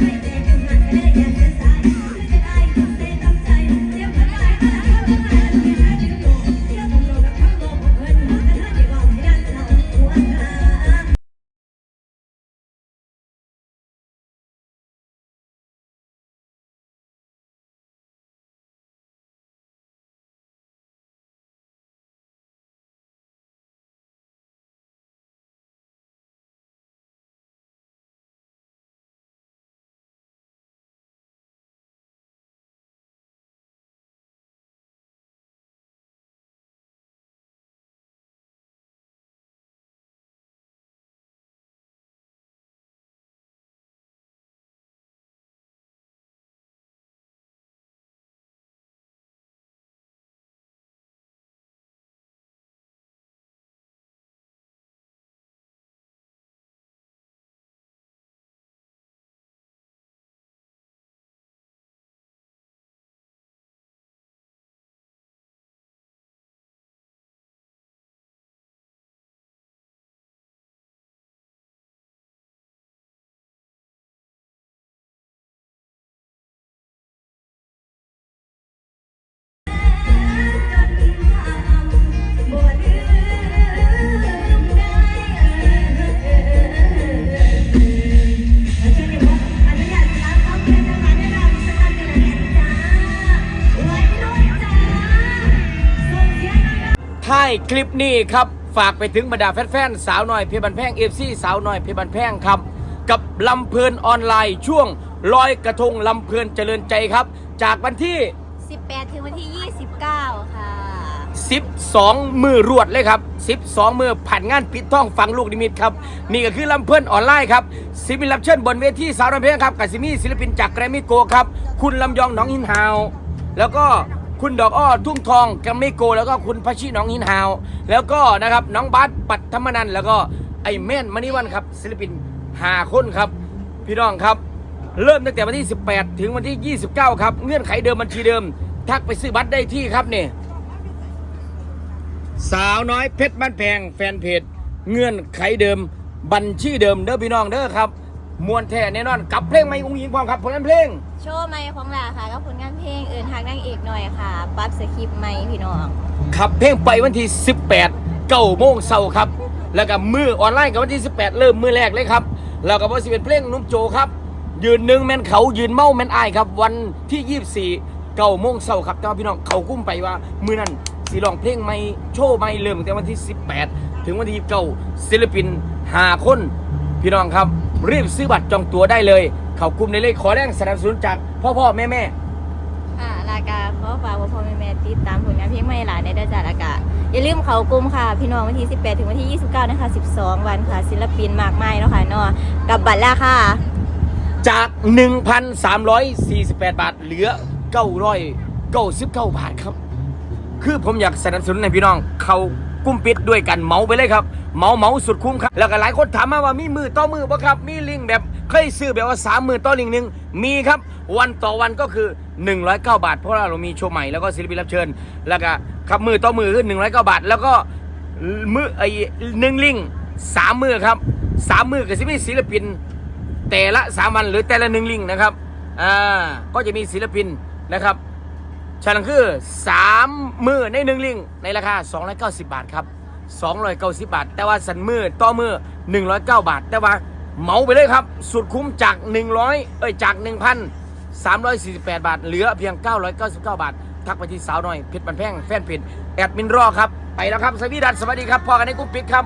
ท้า คลิปนี้ครับฝากไปถึงบรรดาแฟนๆสาวน้อยเพชรบันแพงเอฟซีสาวน้อยเพชรบันแพงครับ กับลำเพลินออนไลน์ช่วงลอยกระทงลำเพลินเจริญใจครับ จากวันที่ 18 ถึงวันที่ 29 ค่ะ 12 มือรวดเลยครับ 12 มือผ่านงานปิดท่องฟังลูกนิมิตครับ นี่ก็คือลำเพื่อนออนไลน์ครับศิลปินรับเชิญบนเวทีสาวน้ำเพลงครับกับซิมีศิลปินจากแกรมมี่โกครับคุณลำยองหนองหินฮาว แล้วก็ คุณดอกอ้อทุ่งทองแกรมมี่โก แล้วก็คุณพัชชีหนองหินฮาว แล้วก็นะครับน้องบาสปัตธรรมนันแล้วก็ไอ้แม่นมณีวันครับศิลปินหาคนครับ พี่น้องครับ เริ่มตั้งแต่วันที่ 18 ถึงวันที่ 29 ครับ เงื่อนไขเดิมบัญชีเดิม ทักไปซื้อบัตรได้ที่ครับเนี่ยสาวน้อยเพชรบ้านแพงแฟนเพจเงื่อนไขเดิมบัญชีเดิมเด้อพี่น้องเด้อครับ มวนแท้แน่นอนกับเพลงไม่อุ้งยิงความครับผลงานเพลง โชว์ใหม่ของลาค่ะกับผลงานเพลงเอื่นทางนางเอกหน่อยค่ะ ปรั๊บสคริปต์ใหม่พี่น้องขับเพลงไปวันที่ 18เก้าโมงเช้าครับ แล้วก็มือออนไลน์กับวันที่ 18 เริ่มมือแรกเลยครับ แล้วก็วันสิเป็นเพลงนุ่มโจครับ ยืนหนึ่งแมนเขายืนเมาแมนอายครับ วันที่ 24เก้าโมงเช้าครับแต่ว่าพี่น้องเขากุ้มไปว่ามือนั้นสีลองเพลงไม่โชว์ไม่เริ่มตั้งแต่วันที่ 18 ถึงวันที่29ศิลปินหาคน พี่น้องครับ รีบซื้อบัตรจองตั๋วได้เลย เขากลุ่มในเลขขอแรงสนับสนุนจากพ่อพ่อแม่แม่ค่ะลากาขอฝากพ่อพ่อแม่แม่ติดตามผลงานเพลงใหม่หลานในเดือนจาลากาอย่าลืมเขากลุ่มค่ะ พี่น้องวันที่ 18 ถึงวันที่ 29 นะคะ 12 วันค่ะ ศิลปินมากมายเนาะค่ะเนาะกับบัตรราคาจาก 1,348 บาท เหลือ 999บาทครับ คือผมอยากสนับสนุนให้พี่น้องเขา กุ้มปิดด้วยกันเมาไปเลยครับเมาเมาสุดคุ้มครับแล้วก็หลายคนถามมาว่ามีมือต่อมือป่ะครับ มีลิงแบบเคยซื้อแบบว่าสามมือต่อลิงหนึ่งมีครับ วันต่อวันก็คือ 109 บาท เพราะว่าเรามีโชว์ใหม่แล้วก็ศิลปินรับเชิญ แล้วก็ครับมือต่อมือคือ109 บาท แล้วก็มือไอ้หนึ่งลิงสามมือครับสามมือกับศิลปินศิลปินแต่ละสามวันหรือแต่ละหนึ่งลิงนะครับอ่าก็จะมีศิลปินนะครับ ฉะนั้นคือสามมือในหนึ่งลิงในราคา 290 บาทครับ 290 บาท แต่ว่าสันมือต่อมือ 109 บาท แต่ว่าเหมาไปเลยครับ สุดคุ้มจาก 100 เอ้ยจาก 1,348 บาท เหลือเพียง 999 บาท ทักไปที่สาวหน้อยเพชรบันแพงแฟนเพจแอดมินรอครับ ไปแล้วครับสวีดัสสวัสดีครับพอกันในกรุ๊ปปิดครับ